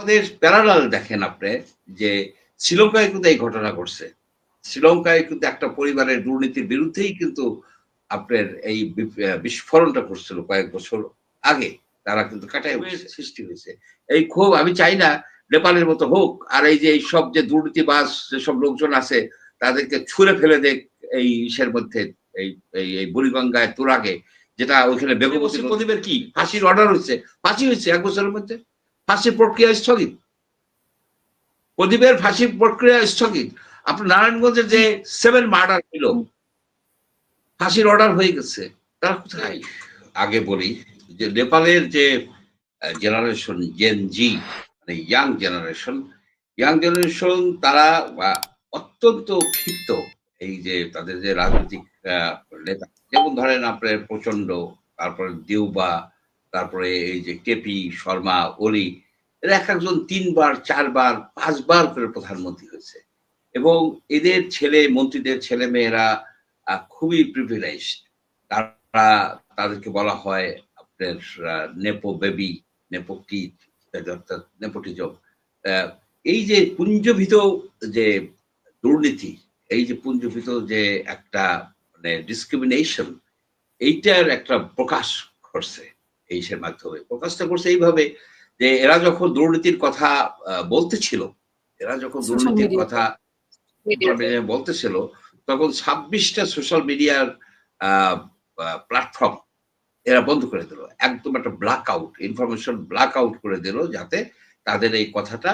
আমাদের প্যারালাল দেখেন আপনি যে শ্রীলঙ্কায় কিন্তু এই ঘটনা ঘটছে। শ্রীলঙ্কায় কিন্তু একটা পরিবারের দুর্নীতির বিরুদ্ধেই কিন্তু আপনার এই বিস্ফোরণটা করছিল কয়েক বছর আগে। তারা কিন্তু কাটায় সৃষ্টি হয়েছে। এই ক্ষোভ আমি চাই না নেপালের মতো হোক আর এই যে এই সব যে দুর্নীতিবাজ যেসব লোকজন আছে তাদেরকে ছুঁড়ে ফেলে দেখ এই ইসের মধ্যে এই এই- বুড়িগঙ্গায় তুরাগে যেটা ওইখানে বেগমতী প্রদীপের কি? ফাঁসির অর্ডার হয়েছে। ফাঁসি হয়েছে এক বছরের মধ্যে। ফাঁসির প্রক্রিয়া স্থগিত। প্রদীপের ফাঁসি প্রক্রিয়া স্থগিত। আপনার নারায়ণগঞ্জের যে সেভেন মার্ডার ছিল ফাঁসির অর্ডার হয়ে গেছে, তারা কোথায়? আগে বলি যে নেপালের যে জেনারেশন জেন জি মানে ইয়াং জেনারেশন ইয়াং জেনারেশন তারা অত্যন্ত ক্ষিপ্ত এই যে তাদের যে রাজনৈতিক নেতা। যেমন ধরেন আপনার প্রচণ্ড তারপরে দেউবা তারপরে এই যে কেপি শর্মা, ওলি, এরা এক একজন তিনবার, চারবার, পাঁচবার করে প্রধানমন্ত্রী হয়েছে। এবং এদের ছেলে, মন্ত্রীদের ছেলে মেয়েরা খুবই প্রিভিলেজড তারা তাদেরকে বলা হয় আপনার নেপো বেবি, নেপো কিড অর্থাৎ নেপোটিজম। এই যে পুঞ্জভিত যে দুর্নীতি, এই যে পুঞ্জভিত যে একটা মানে ডিসক্রিমিনেশন এইটার একটা প্রকাশ করছে এই সে মাধ্যমে। প্রকাশটা করছে এইভাবে যে এরা যখন দুর্নীতির কথা বলতেছিল এরা যখন দুর্নীতির কথা বলতেছিল তখন ছাব্বিশটা সোশ্যাল মিডিয়ার প্ল্যাটফর্ম এরা বন্ধ করে দিল। একদম একটা black out information black out করে দিল যাতে তাদের এই কথাটা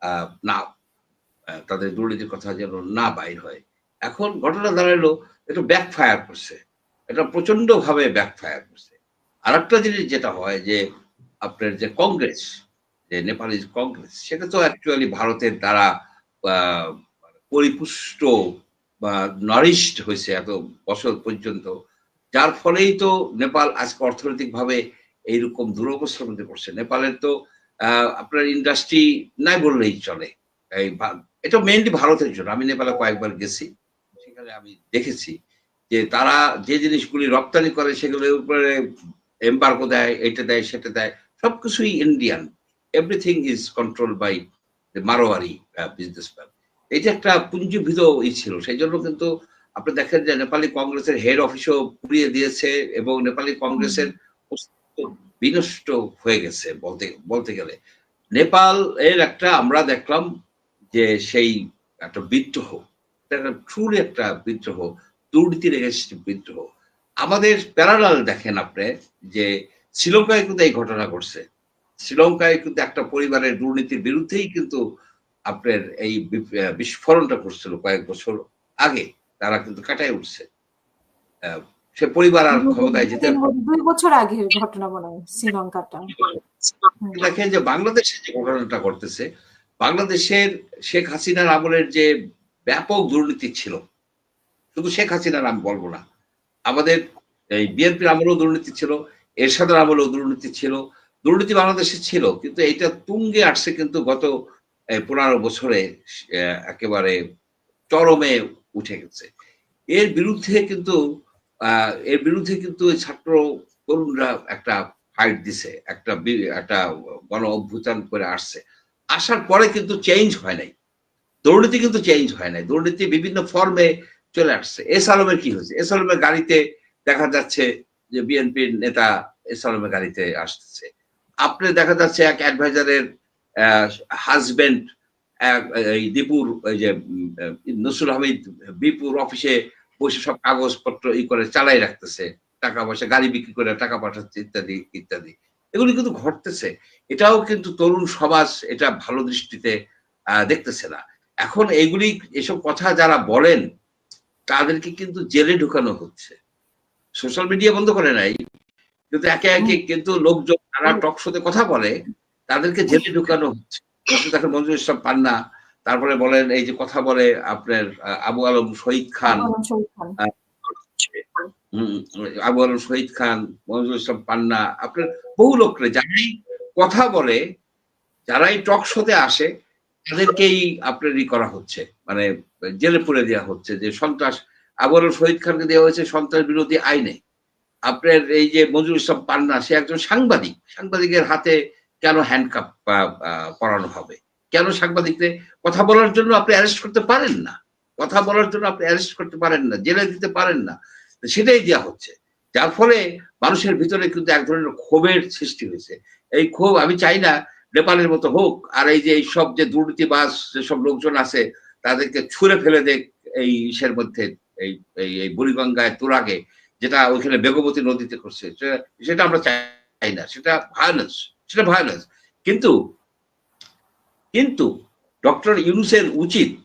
আহ, না তাদের দুর্নীতির কথা যেন না বাইর হয়। এখন ঘটনা দাঁড়াল এটা ব্যাক ফায়ার করছে। এটা প্রচণ্ড ভাবে ব্যাক ফায়ার করছে। আর একটা জিনিস যেটা হয় যে আপনার যে কংগ্রেস, যে নেপালি কংগ্রেস, সেটা তো অ্যাকচুয়ালি ভারতের দ্বারা পরিপুষ্ট বা নারিশড হয়েছে এত বছর পর্যন্ত। যার ফলেই তো নেপাল আজকে অর্থনৈতিকভাবে এইরকম দুরবস্থার মধ্যে পড়ছে। নেপালের তো আপনার ইন্ডাস্ট্রি নাই বললেই চলে। এই এটা মেইনলি ভারতের জন্য। আমি নেপালে কয়েকবার গেছি, সেখানে আমি দেখেছি যে তারা যে জিনিসগুলি রপ্তানি করে, সেগুলোর উপরে এম্বার্গো দেয়, এটা দেয়, সেটা দেয়, সবকিছুই Indian everything is control by Marwari businessman এটা একটা পুঞ্জীভূত ই ছিল, সেই জন্য কিন্তু আপনি দেখেন যে নেপালি কংগ্রেসের হেড অফিসও পুড়িয়ে দিয়েছে এবং নেপালি কংগ্রেসের বিনষ্ট হয়ে গেছে বলতে বলতে গেলে। নেপাল এর একটা আমরা দেখলাম যে সেই একটা বিদ্রোহ ট্রুলি একটা বিদ্রোহ, দুর্নীতির বিদ্রোহ। আমাদের প্যারালাল দেখেন আপনি যে শ্রীলঙ্কায় কিন্তু এই ঘটনা ঘটছে। শ্রীলঙ্কায় কিন্তু একটা পরিবারের দুর্নীতির বিরুদ্ধেই কিন্তু আপনার এই বিস্ফোরণটা করছিল কয়েক বছর আগে। তারা কিন্তু কাটায় উঠছে। সে পরিবার আর ক্ষমতায় যেতে দুই বছর আগে ঘটনা মনে হয় শ্রীলঙ্কাটা। দেখেন যে বাংলাদেশে যে ঘটনাটা ঘটতেছে বাংলাদেশের শেখ হাসিনার আমলের যে ব্যাপক দুর্নীতি ছিল শুধু শেখ হাসিনার আমি বলব না আমাদের এই বিএনপির আমলেও দুর্নীতি ছিল, এরশাদের আমলেও দুর্নীতি ছিল, দুর্নীতি বাংলাদেশে ছিল, কিন্তু এটা তুঙ্গে আসছে কিন্তু গত পনেরো বছরে একেবারে চরমে উঠে গেছে। এর বিরুদ্ধে কিন্তু এর বিরুদ্ধে কিন্তু ছাত্র তরুণরা একটা ফাইট দিছে, একটা একটা গণ অভ্যুত্থান করে আসছে। আসার পরে কিন্তু চেঞ্জ হয় নাই। দুর্নীতি কিন্তু চেঞ্জ হয় নাই। দুর্নীতি বিভিন্ন ফর্মে চলে আসছে। এস আলমের কি হয়েছে? এস আলমের গাড়িতে দেখা যাচ্ছে যে বিএনপির নেতা এস আলমের গাড়িতে আসতেছে। আপনি দেখা যাচ্ছে এক অ্যাডভাইজারের হাজবেন্ড এই দীপুর ওই যে নসরুল হামিদ বিপুর অফিসে বসে সব কাগজপত্র ই করে চালাই রাখতেছে, টাকা পয়সা, গাড়ি বিক্রি করে টাকা পাঠাচ্ছে, ইত্যাদি ইত্যাদি। এগুলি কিন্তু ঘটতেছে। এটাও কিন্তু তরুণ সমাজ এটা ভালো দৃষ্টিতে দেখতেছে না। এখন এইগুলি এসব কথা যারা বলেন তাদেরকে কিন্তু জেলে ঢুকানো হচ্ছে। সোশ্যাল মিডিয়া বন্ধ করে নাই কিন্তু একে একে কিন্তু লোকজন যারা টক শোতে কথা বলে তাদেরকে জেলে ঢুকানো হচ্ছে। দেখেন মঞ্জুর ইসলাম পান্না তারপরে বলেন এই যে কথা বলে আপনার আবু আলম শহীদ খান। হম, আবু আলম শহীদ খান মঞ্জুর ইসলাম পান্না আপনার বহু লোকরে যারাই কথা বলে যারাই টক শোতে আসে তাদেরকেই আপনার ই করা হচ্ছে। মানে জেলে পুরে দেওয়া হচ্ছে যে সন্ত্রাস আবু আলম শহীদ খানকে দেওয়া হয়েছে সন্ত্রাস বিরোধী আইনে। আপনার এই যে মঞ্জুর ইসলাম পান্না, সে একজন সাংবাদিক। সাংবাদিকের হাতে কেন হ্যান্ডকাপ পরানো হবে? কেন সাংবাদিকদের কথা বলার জন্য আপনি অ্যারেস্ট করতে পারেন না। কথা বলার জন্য আপনি অ্যারেস্ট করতে পারেন না, জেলে দিতে পারেন না। সেটাই দেওয়া হচ্ছে। যার ফলে মানুষের ভিতরে কিন্তু এক ধরনের ক্ষোভের সৃষ্টি হয়েছে। এই ক্ষোভ, আমি চাই না নেপালের মতো হোক, আর এই যে এই সব যে দুর্নীতিবাজ যেসব লোকজন আছে, তাদেরকে ছুঁড়ে ফেলে দেখ এই ইসের মধ্যে, এই, এই- বুড়িগঙ্গায় তুরাগে, যেটা ওইখানে বেগবতী নদীতে করছে সেটা আমরা চাই না, সেটা ভায়োলেন্স সেটা ভায়োলেন্স কিন্তু কিন্তু ডক্টর ইউনুসের উচিত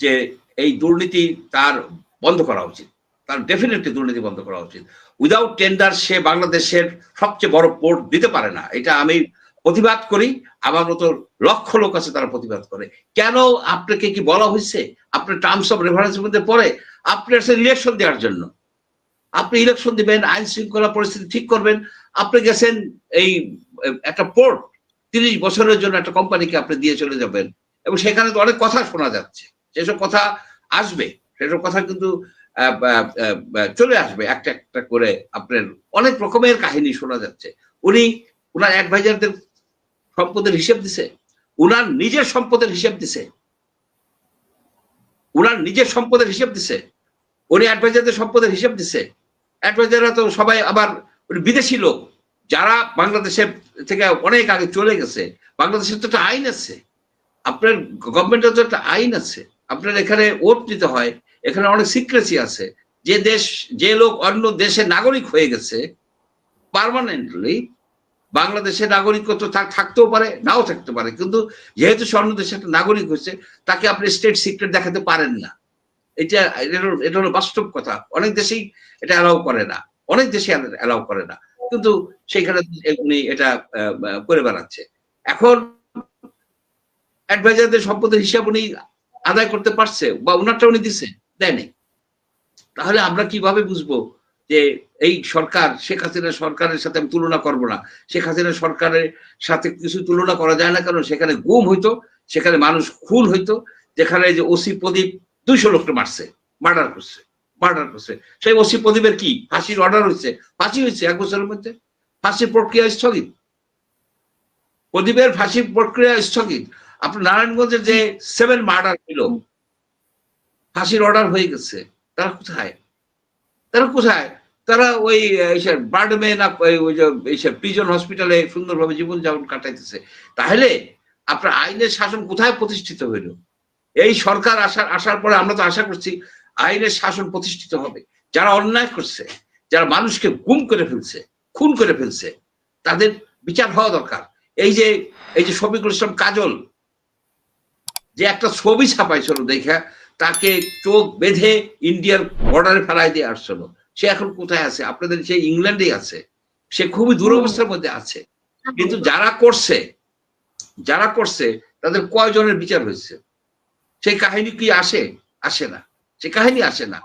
যে এই দুর্নীতি তার বন্ধ করা উচিত। তার ডেফিনেটলি দুর্নীতি বন্ধ করা উচিত। উইদাউট টেন্ডার সে বাংলাদেশের সবচেয়ে বড় পোর্ট দিতে পারে না। এটা আমি প্রতিবাদ করি আমার মতো লক্ষ লোক আছে তারা প্রতিবাদ করে। কেন আপনাকে কি বলা হয়েছে? আপনার টার্মস অফ রেফারেন্সের মধ্যে পড়ে। আপনি আসলে ইলেকশন দেওয়ার জন্য। আপনি ইলেকশন দিবেন, আইন শৃঙ্খলা পরিস্থিতি ঠিক করবেন। আপনি গেছেন এই, একটা পোর্ট তিরিশ বছরের জন্য একটা কোম্পানিকে আপনি দিয়ে চলে যাবেন। এবং সেখানে তো অনেক কথা শোনা যাচ্ছে। সেসব কথা আসবে, সেসব কথা কিন্তু চলে আসবে একটা একটা করে। আপনার অনেক রকমের কাহিনী শোনা যাচ্ছে। উনি, উনার অ্যাডভাইজারদের সম্পদের হিসেব দিছে, উনার নিজের সম্পদের হিসেব দিছে। উনার নিজের সম্পদের হিসেব দিছে, উনি অ্যাডভাইজারদের সম্পদের হিসেব দিছে। অ্যাডভাইজাররা তো সবাই আবার বিদেশি লোক, যারা বাংলাদেশের থেকে অনেক আগে চলে গেছে, বাংলাদেশের তো একটা আইন আছে। আপনার গভর্নমেন্টের তো একটা আইন আছে। আপনার এখানে ওট নিতে হয়, এখানে অনেক সিক্রেসি আছে। যে দেশ, যে লোক অন্য দেশের নাগরিক হয়ে গেছে পার্মানেন্টলি বাংলাদেশের নাগরিকত্ব থাক- থাকতেও পারে, নাও থাকতে পারে। কিন্তু যেহেতু সে অন্য দেশের একটা নাগরিক হয়েছে, তাকে আপনি স্টেট সিক্রেট দেখাতে পারেন না। এটা এটা হলো- বাস্তব কথা। অনেক দেশেই এটা অ্যালাউ করে না। অনেক দেশে অ্যালাউ করে না। কিন্তু সেখানে উনি এটা করে বেড়াচ্ছে। এখন অ্যাডভাইজারদের সম্পদের হিসাব উনি আদায় করতে পারছে, বা উনারটা উনি দিছে, দেয়নি। তাহলে আমরা কীভাবে বুঝব যে এই সরকার, শেখ হাসিনা সরকারের সাথে আমি তুলনা করব না। শেখ হাসিনা সরকারের সাথে কিছু তুলনা করা যায় না, কারণ সেখানে গুম হইতো, সেখানে মানুষ খুন হইতো, যেখানে যে ওসি প্রদীপ দুইশো লোককে মারছে, মার্ডার করছে মার্ডার করছে। সেই ওসি প্রদীপের কি? ফাঁসির অর্ডার হয়েছে ফাঁসি হয়েছে এক বছরের মধ্যে? ফাঁসির প্রক্রিয়া স্থগিত? প্রদীপের ফাঁসির প্রক্রিয়া স্থগিত? আপনার নারায়ণগঞ্জের যে সেভেন মার্ডার ছিল ফাঁসির অর্ডার হয়ে গেছে, তারা কোথায়? তারা কোথায়? তারা ওই বার্ডমে না, ওই যে প্রিজন হসপিটালে সুন্দরভাবে জীবন যাপন কাটাইতেছে। তাহলে আপনার আইনের শাসন কোথায় প্রতিষ্ঠিত হইল? এই সরকার আসার আসার পরে আমরা তো আশা করছি আইনের শাসন প্রতিষ্ঠিত হবে। যারা অন্যায় করছে, যারা মানুষকে গুম করে ফেলছে, খুন করে ফেলছে, তাদের বিচার হওয়া দরকার। এই যে এই যে শফিকুল ইসলাম কাজল, যে একটা ছবি ছাপাইছিল দেখা তাকে চোখ বেঁধে ইন্ডিয়ার বর্ডারে ফেলাই দিয়ে আসছিল। সে এখন কোথায় আছে? আপনাদের সে ইংল্যান্ডে আছে। সে খুবই দুরবস্থার মধ্যে আছে। কিন্তু যারা করছে যারা করছে, তাদের কয়জনের বিচার হয়েছে? সেই কাহিনী কি আসে? আসে না। সে কাহিনী আসে না।